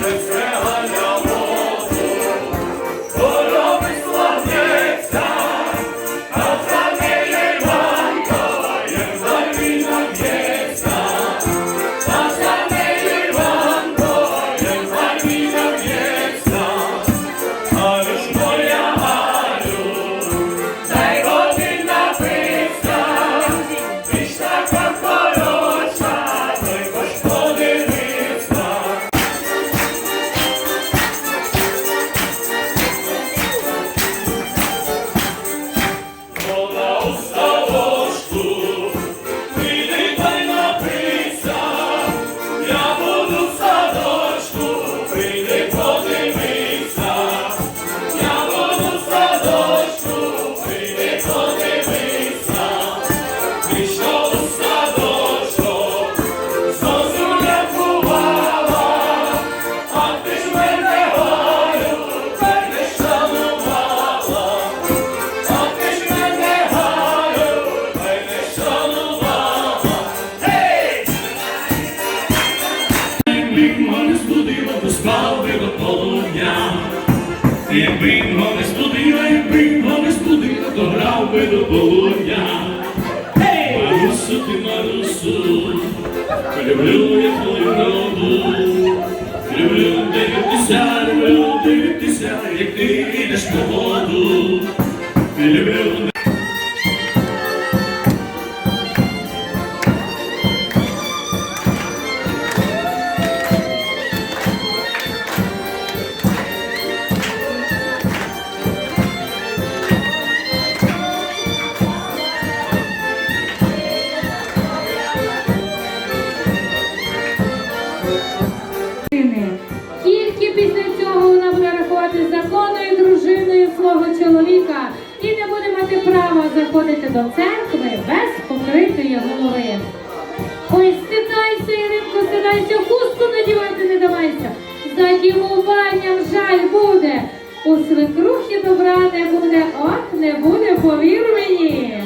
Якби до полудня. Якби його не студила, якби його не студила, то грав би до полудня. Марусу, ти Марусу, люблю я твою роду. Люблю дивитися, люблю дивитися, як ти йдеш по воду. Люблю рахувати законною дружиною свого чоловіка і не буде мати права заходити до церкви без покритої голови. Ой, стидайся, Іринко, стидайся, хустку надівати не давайся. За дівуванням жаль буде. У свекрухи добра не буде, от не буде, повір мені.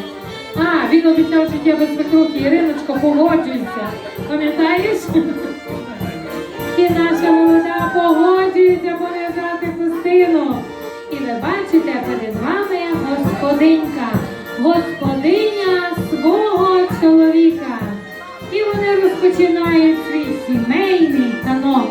А, він обіцяв, що я без свекрухи, Іриночко, погоджуйся. Пам'ятаєш? І наша молода погоджується господиня свого чоловіка. І вони розпочинають свій сімейний танок.